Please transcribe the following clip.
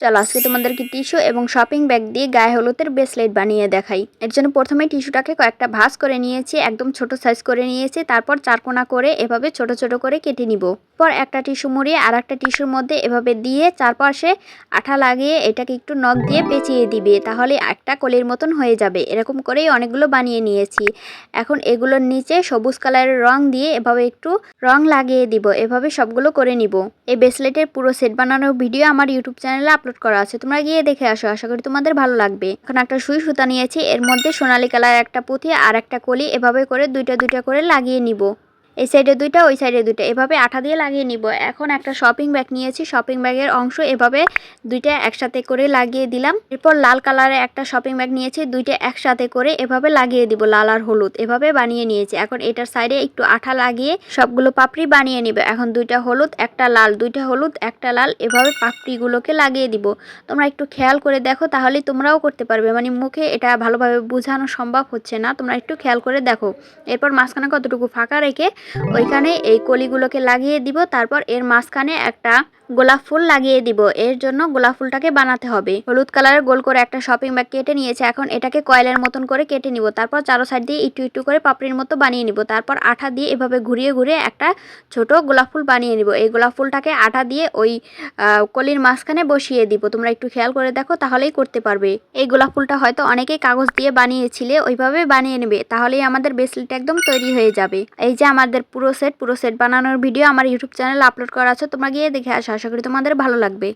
চলো, আজকে তোমাদেরকে টিস্যু এবং শপিং ব্যাগ দিয়ে গায়ে হলুদের ব্রেসলেট বানিয়ে দেখাই। এর জন্য প্রথমে টিস্যুটাকে কয়েকটা ভাঁজ করে নিয়েছি, একদম ছোট সাইজ করে নিয়েছি, তারপর চারকোনা করে এভাবে ছোট ছোট করে কেটে নিব। পর একটা টিস্যু মুড়িয়ে আর একটা টিস্যুর মধ্যে এভাবে দিয়ে চারপাশে আঠা লাগিয়ে এটাকে একটু নখ দিয়ে পেঁচিয়ে দিবে, তাহলে একটা কলির মতন হয়ে যাবে। এরকম করেই অনেকগুলো বানিয়ে নিয়েছি। এখন এগুলোর নিচে সবুজ কালারের রং দিয়ে এভাবে একটু রং লাগিয়ে দিব, এভাবে সবগুলো করে নিব। এই ব্রেসলেটের পুরো সেট বানানোর ভিডিও আমার ইউটিউব চ্যানেলে আপলোড করা আছে, তোমরা গিয়ে দেখে আসো, আশা করি তোমাদের ভালো লাগবে। এখন একটা সুই সুতা নিয়েছি, এর মধ্যে সোনালি কালার একটা পুঁথি আর একটা কলি, এভাবে করে দুইটা দুইটা করে লাগিয়ে নিব। এই সাইডে দুইটা, ওই সাইডে দুইটা। এভাবে আঠা দিয়ে লাগিয়ে নিব। এখন একটা শপিং ব্যাগ নিয়েছি। শপিং ব্যাগের অংশ এভাবে দুইটা একসাথে করে লাগিয়ে দিলাম। এরপর লাল কালারে একটা শপিং ব্যাগ নিয়েছি। দুইটা একসাথে করে এভাবে লাগিয়ে দিব, লাল আর হলুদ। এভাবে বানিয়ে নিয়েছি। এখন এটার সাইডে একটু আঠা লাগিয়ে সবগুলো পাপড়ি বানিয়ে নিবে। এখন দুইটা হলুদ, একটা লাল। দুইটা হলুদ, একটা লাল। এভাবে পাপড়িগুলোকে লাগিয়ে দিব। তোমরা একটু খেয়াল করে দেখো তাহলে তোমরাও করতে পারবে। মানে মুখে এটা ভালোভাবে বোঝানো সম্ভব হচ্ছে না। তোমরা একটু খেয়াল করে দেখো। এরপর মাঝখানে কতটুকু ফাঁকা রেখে ওইখানে এই কলিগুলোকে লাগিয়ে দিব, তারপর এর মাঝখানে একটা গোলাপ ফুল লাগিয়ে দিব। এর জন্য গোলাপ ফুলটাকে বানাতে হবে। হলুদ কালারের গোল করে একটা শপিং ব্যাগ কেটে নিয়েছে। এখন এটাকে কয়েলের মতন করে কেটে নিব। তারপর চারো সাইড দিয়ে একটু একটু করে পাপড়ির মতো বানিয়ে নিব। তারপর আঠা দিয়ে এভাবে ঘুরিয়ে ঘুরিয়ে একটা ছোট গোলাপ ফুল বানিয়ে নিব। এই গোলাপ ফুলটাকে আঠা দিয়ে ওই কলির মাঝখানে বসিয়ে দিব। তোমরা একটু খেয়াল করে দেখো, তাহলেই করতে পারবে। এই গোলাপ ফুলটা হয়তো অনেকেই কাগজ দিয়ে বানিয়েছিলে, ওইভাবে বানিয়ে নেবে। তাহলেই আমাদের ব্রেসলেট একদম তৈরি হয়ে যাবে। এই যে আমাদের পুরো সেট পুরো সেট বানানোর ভিডিও আমার ইউটিউব চ্যানেলে আপলোড করা আছে, তোমরা গিয়ে দেখে আসো, আশা করি তোমাদের ভালো লাগবে।